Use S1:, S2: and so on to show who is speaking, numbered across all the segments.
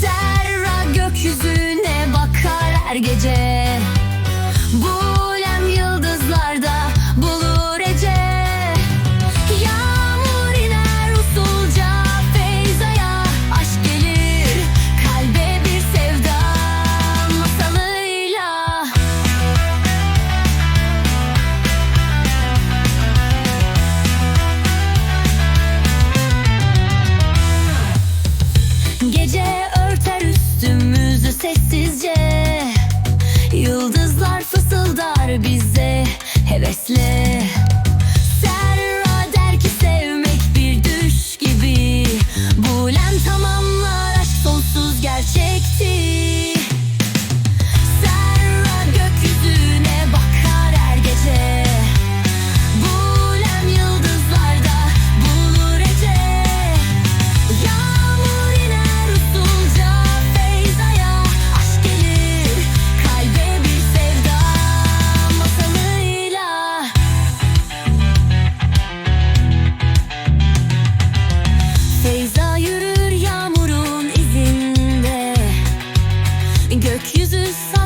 S1: Serra gökyüzüne bakar her gece hevesle accuses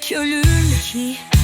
S1: Tek ölür